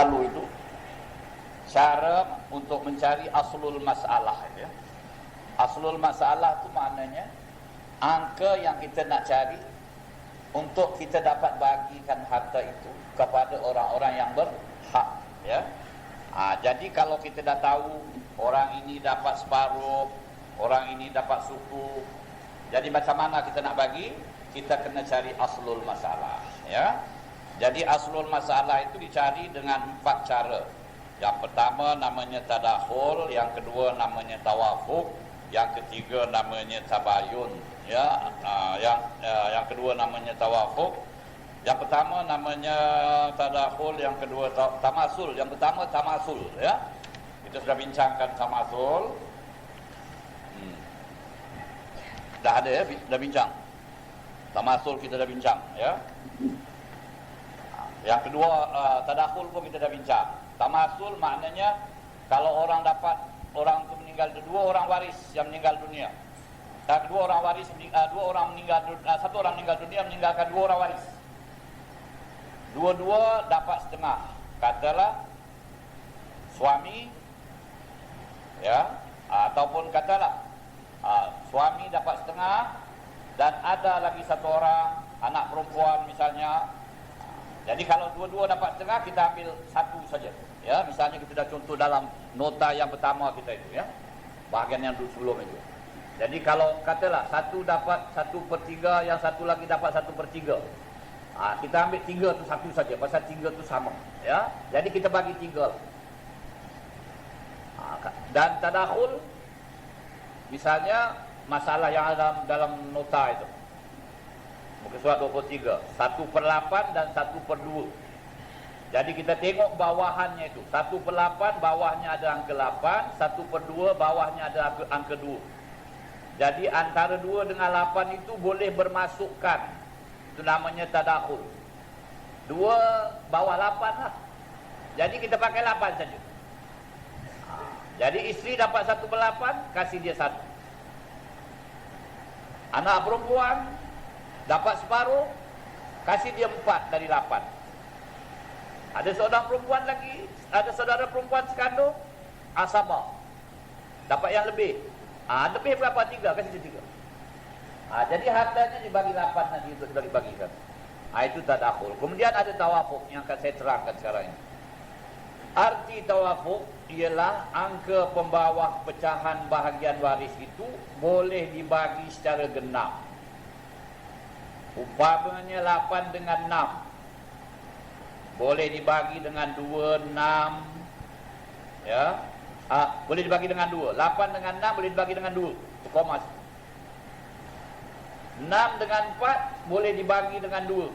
lalu itu cara untuk mencari aslul masalah ya. Aslul masalah itu maknanya angka yang kita nak cari untuk kita dapat bagikan harta itu kepada orang-orang yang berhak ya. Ha, jadi kalau kita dah tahu orang ini dapat separuh, orang ini dapat suku. Jadi macam mana kita nak bagi? Kita kena cari aslul masalah ya. Jadi aslul masalah itu dicari dengan empat cara. Yang pertama namanya tadakhul, yang kedua namanya tawafuk, yang ketiga namanya tabayun, ya. Uh, yang uh, yang kedua namanya tawafuk. Yang pertama namanya tadakhul, yang kedua tamasul. Yang pertama tamasul, ya. Kita sudah bincangkan tamasul. Hmm. Dah ada ya, dah bincang. Tamasul kita dah bincang, ya. Yang kedua uh, tadakhul pun kita dah bincang. Tamasul maknanya kalau orang dapat orang itu meninggal dua orang waris yang meninggal dunia. Dan dua orang waris uh, dua orang meninggal uh, satu orang meninggal dunia meninggalkan dua orang waris. Dua-dua dapat setengah. Katalah suami ya ataupun katalah uh, suami dapat setengah dan ada lagi satu orang anak perempuan misalnya jadi kalau dua-dua dapat setengah kita ambil satu saja. Ya, misalnya kita dah contoh dalam nota yang pertama kita itu ya. Bahagian yang sebelum itu. Jadi kalau katalah satu dapat satu per tiga, yang satu lagi dapat satu per tiga. Ha, kita ambil tiga tu satu saja, pasal tiga tu sama. Ya, jadi kita bagi tiga. Ha, dan tadakhul, misalnya masalah yang ada dalam nota itu. Muka surat 23 1 per 8 dan 1 per 2 Jadi kita tengok bawahannya itu. 1 per 8 bawahnya ada angka 8 1 per 2 bawahnya ada angka 2 Jadi antara 2 dengan 8 itu boleh bermasukkan. Itu namanya tadakhul 2 bawah 8 lah. Jadi kita pakai 8 saja. Jadi isteri dapat 1 per 8 Kasih dia 1 Anak perempuan Dapat separuh Kasih dia empat dari lapan. Ada seorang perempuan lagi Ada saudara perempuan sekandung Asabah Dapat yang lebih. Ha, Lebih berapa? Tiga Kasih dia tiga. Ha, Jadi hartanya dibagi lapan nanti Untuk dibagi-bagikan. Ha, Itu tak Kemudian ada tawafuk Yang akan saya terangkan sekarang ini. Arti tawafuk ialah angka pembawah pecahan bahagian waris itu boleh dibagi secara genap Umpamanya 8 dengan 6 Boleh dibagi dengan 2, 6 Ya. Ha, Boleh dibagi dengan 2 8 dengan 6 boleh dibagi dengan 2 Koma 6 dengan 4 boleh dibagi dengan 2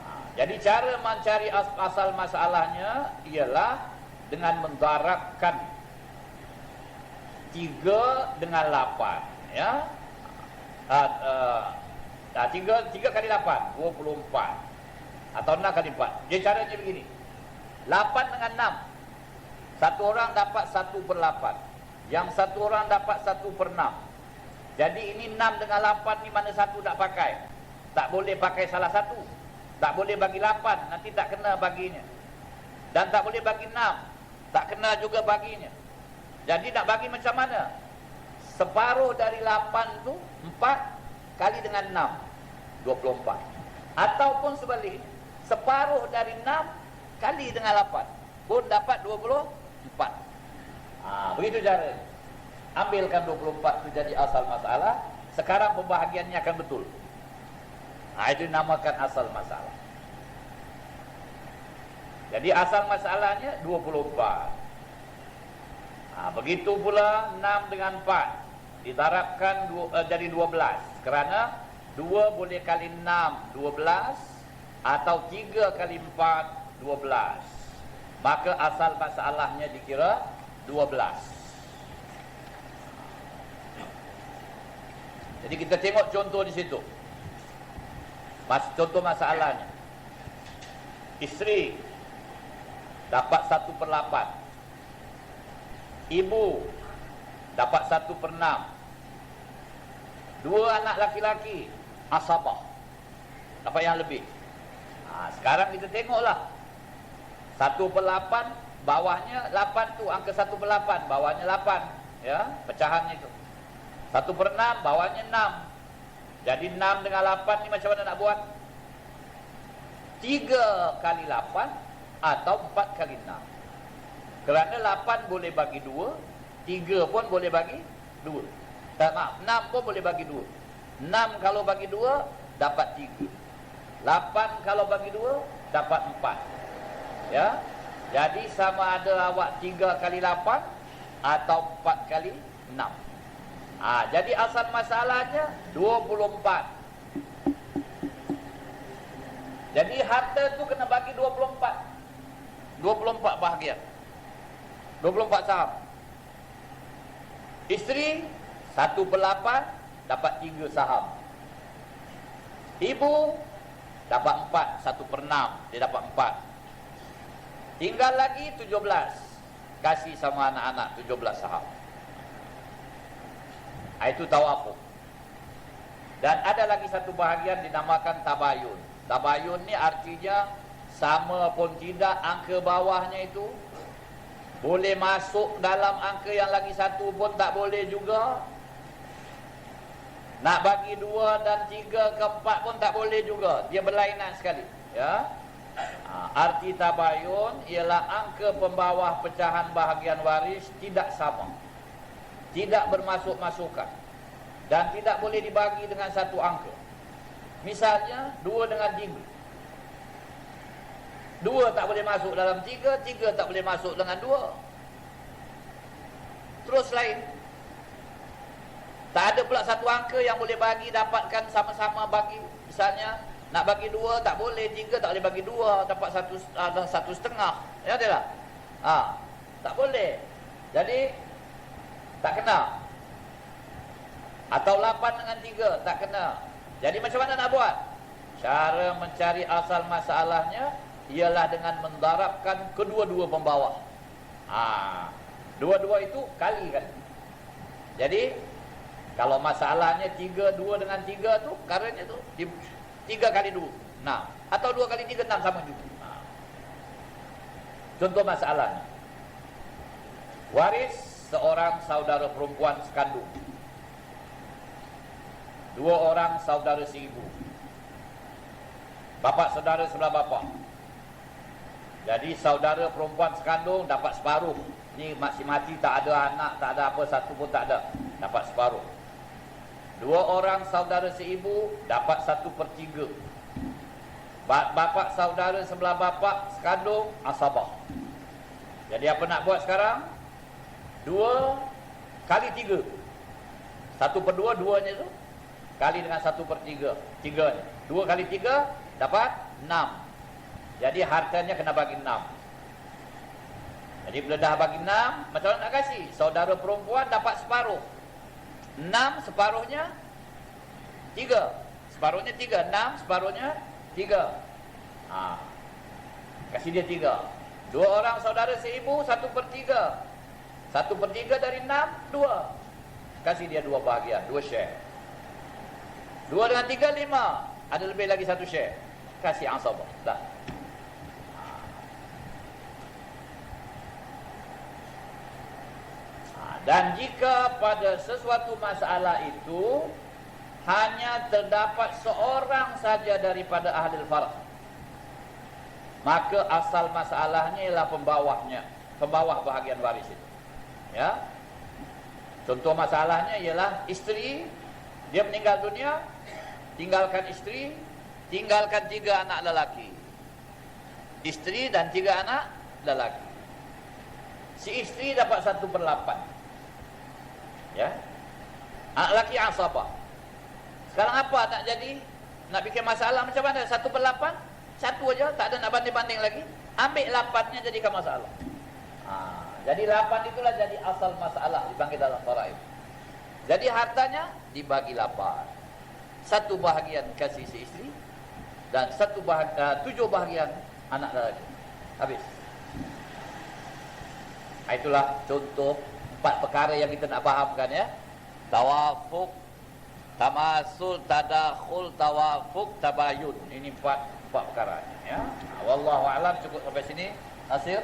ha, Jadi cara mencari asal masalahnya Ialah dengan mendarabkan 3 dengan 8 Ya. Uh, Nah, tiga, tiga kali lapan, dua puluh empat. Atau enam kali empat. Dia caranya begini. Lapan dengan enam. Satu orang dapat satu per lapan. Yang satu orang dapat satu per enam. Jadi ini enam dengan lapan ni mana satu nak pakai. Tak boleh pakai salah satu. Tak boleh bagi lapan, nanti tak kena baginya. Dan tak boleh bagi enam. Tak kena juga baginya. Jadi nak bagi macam mana? Separuh dari lapan tu, empat kali dengan 6 24 ataupun sebaliknya separuh dari 6 kali dengan 8 pun dapat 24 ha, begitu cara. Ambilkan 24 itu jadi asal masalah. Sekarang pembahagiannya akan betul. Ha, itu dinamakan asal masalah. Jadi asal masalahnya 24 ha, begitu pula 6 dengan 4 ditarapkan dua, uh, jadi 12 kerana 2 boleh kali 6 12 atau 3 kali 4 12 maka asal masalahnya dikira 12 jadi kita tengok contoh di situ. Mas, contoh masalahnya. Isteri dapat 1 per 8 ibu dapat satu per enam. Dua anak laki-laki asabah dapat yang lebih ha, sekarang kita tengoklah Satu per lapan, bawahnya lapan tu angka satu per lapan, bawahnya lapan. Ya, pecahan itu. Satu per enam, bawahnya enam. Jadi enam dengan lapan ni macam mana nak buat? Tiga kali lapan atau empat kali enam. Kerana lapan boleh bagi dua, tiga pun boleh bagi dua. Tak maaf, enam pun boleh bagi dua. Enam kalau bagi dua, dapat tiga. Lapan kalau bagi dua, dapat empat. Ya, jadi sama ada awak tiga kali lapan atau empat kali enam. Ha, jadi asal masalahnya 24. Jadi harta tu kena bagi 24. 24 bahagian. 24 saham. Isteri satu per lapan dapat tiga saham. Ibu dapat empat, satu per enam, dia dapat empat. Tinggal lagi tujuh belas. Kasih sama anak-anak tujuh belas saham. Ha, itu tawafuk. Dan ada lagi satu bahagian dinamakan tabayun. Tabayun ni artinya sama pun tidak angka bawahnya itu boleh masuk dalam angka yang lagi satu pun tak boleh juga nak bagi dua dan tiga ke empat pun tak boleh juga. Dia berlainan sekali. Ya. Ha, arti tabayun ialah angka pembawah pecahan bahagian waris tidak sama. Tidak bermasuk-masukan. Dan tidak boleh dibagi dengan satu angka. Misalnya, dua dengan tiga. Dua tak boleh masuk dalam tiga, tiga tak boleh masuk dengan dua. Terus lain. Tak ada pula satu angka yang boleh bagi dapatkan sama-sama bagi. Misalnya nak bagi dua tak boleh, tiga tak boleh bagi dua, dapat satu ada satu setengah. Ya tidak? Ha, tak boleh. Jadi tak kena. Atau lapan dengan tiga tak kena. Jadi macam mana nak buat? Cara mencari asal masalahnya ialah dengan mendarabkan kedua-dua pembawah. Ha, dua-dua itu kali kan. Jadi kalau masalahnya tiga dua dengan tiga tu, karanya tu tiga kali dua, enam. Atau dua kali tiga enam sama juga. Contoh masalahnya, waris seorang saudara perempuan sekandung, dua orang saudara seibu, bapak saudara sebelah bapak. Jadi saudara perempuan sekandung dapat separuh. Ni masih mati tak ada anak, tak ada apa satu pun tak ada. Dapat separuh. Dua orang saudara seibu dapat satu per tiga. Bapak saudara sebelah bapak sekandung asabah. Jadi apa nak buat sekarang? Dua kali tiga. Satu per dua, duanya tu. Kali dengan satu per tiga. Tiga. Dua kali tiga dapat enam. Jadi hartanya kena bagi enam. Jadi bila dah bagi enam, macam mana nak kasih? Saudara perempuan dapat separuh. Enam separuhnya Tiga. Separuhnya tiga. Enam separuhnya Tiga. Ha. Kasih dia tiga. Dua orang saudara seibu Satu per tiga. Satu per tiga dari enam Dua. Kasih dia dua bahagian Dua share. Dua dengan tiga lima. Ada lebih lagi satu share. Kasih asabah Dah Dan jika pada sesuatu masalah itu hanya terdapat seorang saja daripada ahli farq maka asal masalahnya ialah pembawahnya, pembawah bahagian waris itu. Ya. Contoh masalahnya ialah isteri dia meninggal dunia, tinggalkan isteri, tinggalkan tiga anak lelaki. Isteri dan tiga anak lelaki. Si isteri dapat satu per lapan. Ya. Anak lelaki asabah. Sekarang apa tak jadi? Nak bikin masalah macam mana? Satu per lapan? Satu aja, tak ada nak banding-banding lagi. Ambil lapannya jadikan masalah. Ha, jadi lapan itulah jadi asal masalah dipanggil dalam faraid. Jadi hartanya dibagi lapan. Satu bahagian kasih si isteri dan satu bahagian, uh, tujuh bahagian anak lelaki. Habis. Ha, itulah contoh empat perkara yang kita nak fahamkan ya. Tawafuk, tamasul, tadakhul, tawafuk, tabayun. Ini empat empat perkara ya. Wallahu alam cukup sampai sini. Nasir